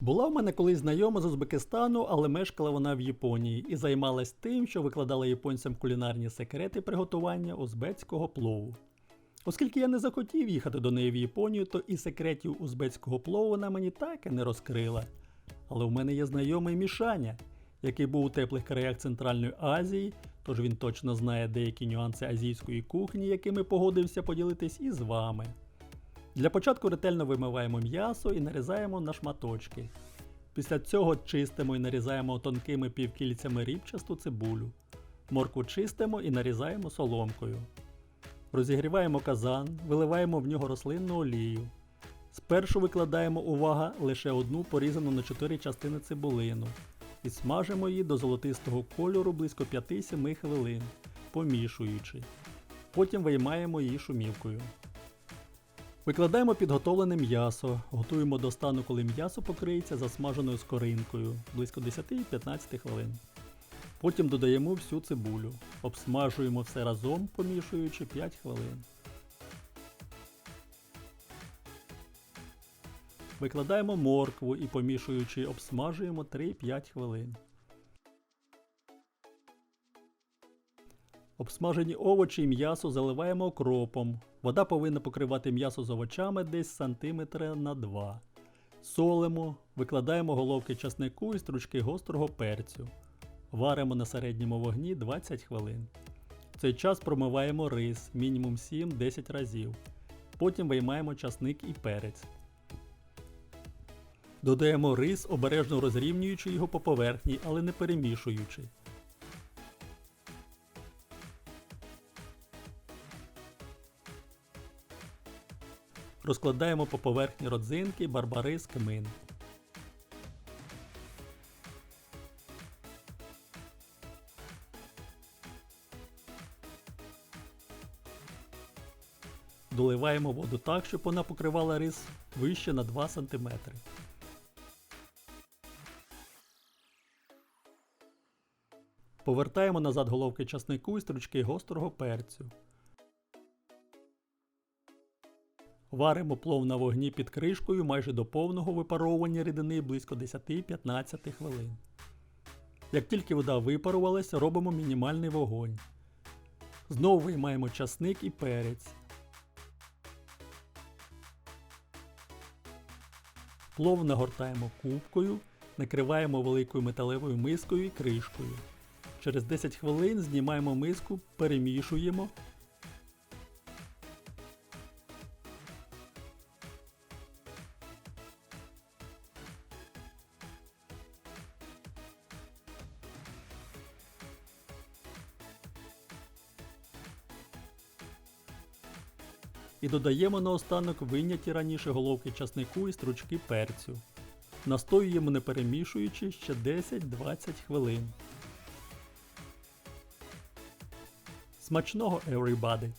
Була в мене колись знайома з Узбекистану, але мешкала вона в Японії і займалась тим, що викладала японцям кулінарні секрети приготування узбецького плову. Оскільки я не захотів їхати до неї в Японію, то і секретів узбецького плову вона мені так і не розкрила. Але в мене є знайомий Мішаня, який був у теплих краях Центральної Азії, тож він точно знає деякі нюанси азійської кухні, якими погодився поділитись і з вами. Для початку ретельно вимиваємо м'ясо і нарізаємо на шматочки. Після цього чистимо і нарізаємо тонкими півкільцями рібчасту цибулю. Моркву чистимо і нарізаємо соломкою. Розігріваємо казан, виливаємо в нього рослинну олію. Спершу викладаємо увага лише одну порізану на 4 частини цибулину і смажимо її до золотистого кольору близько 5-7 хвилин, помішуючи. Потім виймаємо її шумівкою. Викладаємо підготовлене м'ясо, готуємо до стану, коли м'ясо покриється засмаженою скоринкою близько 10-15 хвилин. Потім додаємо всю цибулю, обсмажуємо все разом, помішуючи 5 хвилин. Викладаємо моркву і помішуючи, обсмажуємо 3-5 хвилин. Обсмажені овочі і м'ясо заливаємо окропом. Вода повинна покривати м'ясо з овочами десь сантиметра на 2. Солимо, викладаємо головки часнику і стручки гострого перцю. Варимо на середньому вогні 20 хвилин. В цей час промиваємо рис мінімум 7-10 разів. Потім виймаємо часник і перець. Додаємо рис, обережно розрівнюючи його по поверхні, але не перемішуючи. Розкладаємо по поверхні родзинки, барбарис, кмин. Доливаємо воду так, щоб вона покривала рис вище на 2 см. Повертаємо назад головки часнику і стручки гострого перцю. Варимо плов на вогні під кришкою майже до повного випаровування рідини близько 10-15 хвилин. Як тільки вода випарувалась, робимо мінімальний вогонь. Знову виймаємо часник і перець. Плов нагортаємо кубкою, накриваємо великою металевою мискою і кришкою. Через 10 хвилин знімаємо миску, перемішуємо. І додаємо наостанок вийняті раніше головки часнику і стручки перцю. Настоюємо не перемішуючи ще 10-20 хвилин. Смачного everybody!